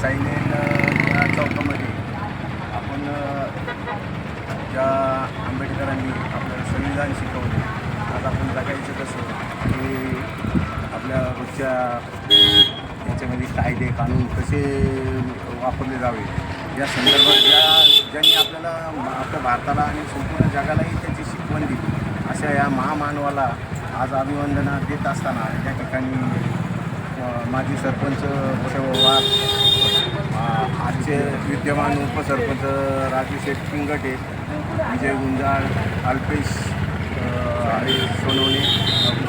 Silent या चौकामध्ये आपण ज्या आंबेडकरांनी आपलं संविधान शिकवले आज आपण जगायचं कसं हे आपल्या रोजच्या याच्यामध्ये कायदे कानून कसे वापरले जावे? या संदर्भात ज्या ज्यांनी आपल्याला आपल्या भारताला आणि संपूर्ण जगालाही त्याची शिकवण दिली अशा या महामानवाला आज अभिवंदना देत असताना त्या ठिकाणी माजी सरपंच बसव आजचे विद्यमान उपसरपंच राजू शेठ पिंगटे विजय गुंजाळ अल्पेश आणि सोनवणे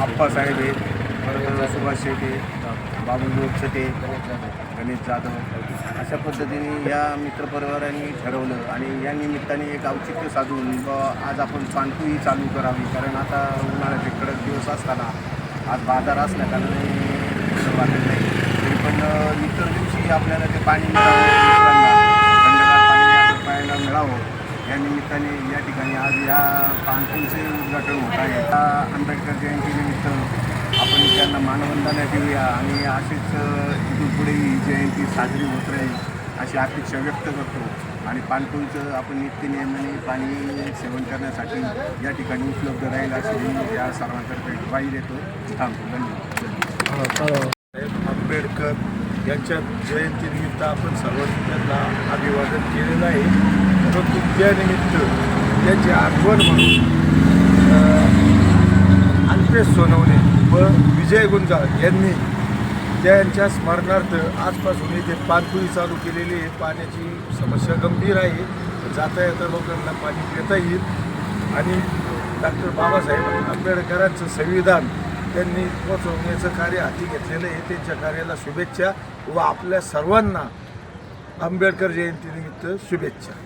आप्पासाहेब आहेत परत सुभाष शेटे बाबू लोकसटे गणेश जाधव अशा पद्धतीने या मित्रपरिवारांनी ठरवलं आणि या निमित्ताने एक औचित्य साधून आज आपण पानपुई चालू करावी. कारण आता उन्हाळ्याचे कडक दिवस असताना आज बाजार असल्या कारणाने वाटत नाही. तरी पण इतर दिवशी आपल्याला ते पाणी मिळावं पाहायला पाणी मिळावं या निमित्ताने या ठिकाणी आज या पानपुलचे उद्घाटन होत आहे. त्या आंबेडकर जयंतीनिमित्त आपण त्यांना मानवंदना देऊया आणि अशीच इथून पुढे ही जयंती साजरी होत राहील अशी अपेक्षा व्यक्त करतो. आणि पानपुलचं आपण नित्यनियमाने पाणी सेवन करण्यासाठी या ठिकाणी उपलब्ध राहील अशी मी या सर्वांतर्फे ग्वाही देतो. थांबतो. धन्यवाद. आंबेडकर यांच्या जयंतीनिमित्त आपण सर्वांनी त्यांना अभिवादन केलेलं आहे. परंतु त्यानिमित्त त्यांची आठवण म्हणून अल्पेश सोनवणे व विजय गुंजाळ यांनी त्यांच्या स्मरणार्थ आजपासून इथे पाणपुरी चालू केलेली आहे. पाण्याची समस्या गंभीर आहे. जाता येता लोकांना पाणी पिता येईल. आणि डॉक्टर बाबासाहेब आंबेडकरांचं संविधान त्यांनी पोचवण्याचं कार्य हाती घेतलेलं आहे. त्यांच्या कार्याला शुभेच्छा व आपल्या सर्वांना आंबेडकर जयंतीनिमित्त शुभेच्छा.